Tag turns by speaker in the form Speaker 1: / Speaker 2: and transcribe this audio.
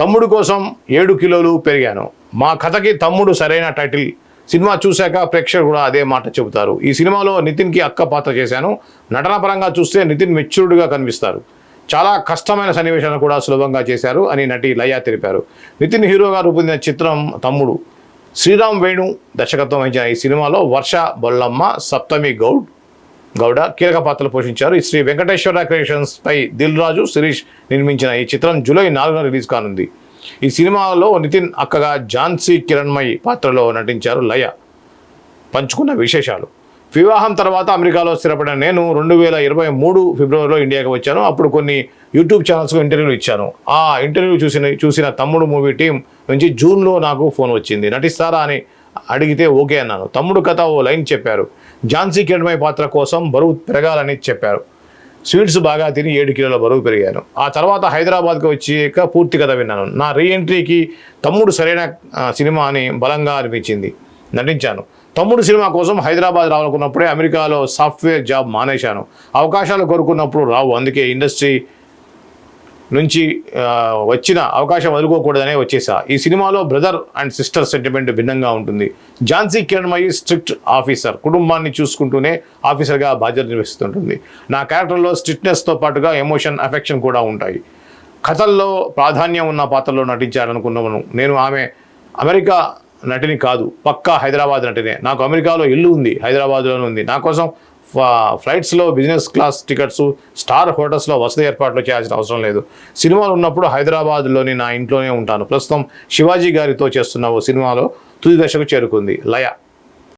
Speaker 1: తమ్ముడు కోసం ఏడు కిలోలు పెరిగాను. మా కథకి తమ్ముడు సరైన టైటిల్. సినిమా చూశాక ప్రేక్షకులు కూడా అదే మాట చెబుతారు. ఈ సినిమాలో నితిన్కి అక్క పాత్ర చేశాను. నటన పరంగా చూస్తే నితిన్ మెచ్యూర్డ్గా కనిపిస్తారు. చాలా కష్టమైన సన్నివేశాలను కూడా సులభంగా చేశారు అని నటి లయ తెలిపారు. నితిన్ హీరోగా రూపొందిన చిత్రం తమ్ముడు. శ్రీరామ్ వేణు దర్శకత్వం వహించిన ఈ సినిమాలో వర్ష బొల్లమ్మ సప్తమి గౌడ్ గౌడ కీలక పాత్రలు పోషించారు. ఈ శ్రీ వెంకటేశ్వర క్రియేషన్స్ పై దిల్ రాజు శిరీష్ నిర్మించిన ఈ చిత్రం జూలై నాలుగున రిలీజ్ కానుంది. ఈ సినిమాలో నితిన్ అక్కగా ఝాన్సీ కిరణ్మయి పాత్రలో నటించారు లయ. పంచుకున్న విశేషాలు. వివాహం తర్వాత అమెరికాలో స్థిరపడిన నేను రెండు వేల ఇరవై మూడు ఫిబ్రవరిలో ఇండియాకి వచ్చాను. అప్పుడు కొన్ని యూట్యూబ్ ఛానల్స్కు ఇంటర్వ్యూలు ఇచ్చాను. ఆ ఇంటర్వ్యూ చూసిన చూసిన తమ్ముడు మూవీ టీం నుంచి జూన్లో నాకు ఫోన్ వచ్చింది. నటిస్తారా అని అడిగితే ఓకే అన్నాను. తమ్ముడు కథ ఓ లైన్ చెప్పారు. ఝాన్సీ కిరణ్మయి పాత్ర కోసం బరువు పెరగాలని చెప్పారు. స్వీట్స్ బాగా తిని ఏడు కిలోల బరువు పెరిగాను ఆ తర్వాత హైదరాబాద్కి వచ్చాక పూర్తి కథ విన్నాను. నా రీఎంట్రీకి తమ్ముడు సరైన సినిమా అని బలంగా అనిపించింది. నటించాను. తమ్ముడు సినిమా కోసం హైదరాబాద్ రావాలనుకున్నప్పుడే అమెరికాలో సాఫ్ట్వేర్ జాబ్ మానేశాను. అవకాశాలు కోరుకున్నప్పుడు రావు. అందుకే ఇండస్ట్రీ నుంచి వచ్చిన అవకాశం వదులుకోకూడదనే వచ్చేసా. ఈ సినిమాలో బ్రదర్ అండ్ సిస్టర్ సెంటిమెంట్ భిన్నంగా ఉంటుంది. ఝాన్సీ కిరణ్మయి స్ట్రిక్ట్ ఆఫీసర్ కుటుంబాన్ని చూసుకుంటూనే ఆఫీసర్గా బాధ్యత నిర్వహిస్తుంటుంది. నా క్యారెక్టర్లో స్ట్రిక్ట్నెస్తో పాటుగా ఎమోషన్ అఫెక్షన్ కూడా ఉంటాయి. కథల్లో ప్రాధాన్యం ఉన్న పాత్రలో నటించాలనుకున్నాను నేను ఆమె అమెరికా నటిని కాదు పక్కా హైదరాబాద్ నటినే. నాకు అమెరికాలో ఇల్లు ఉంది హైదరాబాద్లోనే ఉంది. నా కోసం ఫ్లైట్స్లో బిజినెస్ క్లాస్ టికెట్స్ స్టార్ హోటల్స్లో వసతి ఏర్పాట్లు చేయాల్సిన అవసరం లేదు. సినిమాలు ఉన్నప్పుడు హైదరాబాద్లోని నా ఇంట్లోనే ఉంటాను. ప్రస్తుతం శివాజీ గారితో చేస్తున్న ఓ సినిమాలో తుది దశకు చేరుకుంది. లయ.